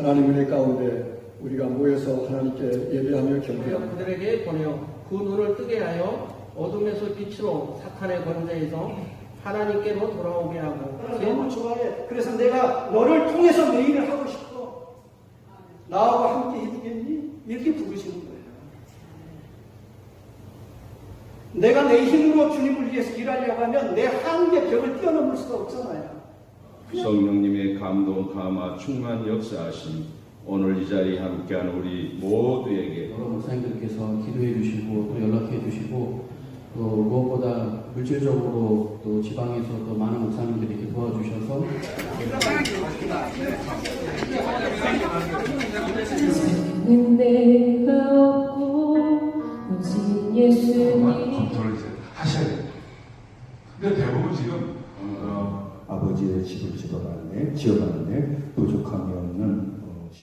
하나님 은혜 가운데 우리가 모여서 하나님께 예배하며 경배하고 그들에게 보내어 그 눈을 뜨게 하여 어둠에서 빛으로 사탄의 권세에서 하나님께로 돌아오게 하고 너무 좋아해. 그래서 내가 너를 통해서 내 일을 하고 싶어. 나하고 함께 해주겠니? 이렇게 부르시는 거예요. 내가 내 힘으로 주님을 위해서 일하려고 하면 내 한계 벽을 뛰어넘을 수가 없잖아요. 성령님의 감동, 감화, 충만 역사하심 오늘 이 자리에 함께하는 우리 모두에게 여러 목사님들께서 기도해 주시고 또 연락해 주시고 또 무엇보다 물질적으로 또 지방에서 또 많은 목사님들이 이렇게 도와주셔서 는 내가 없고 오직 예수님 검토를 이제 하셔야 돼요. 근데 대부분 지금 어, 아버지의 집을 지어가는데 지어가는데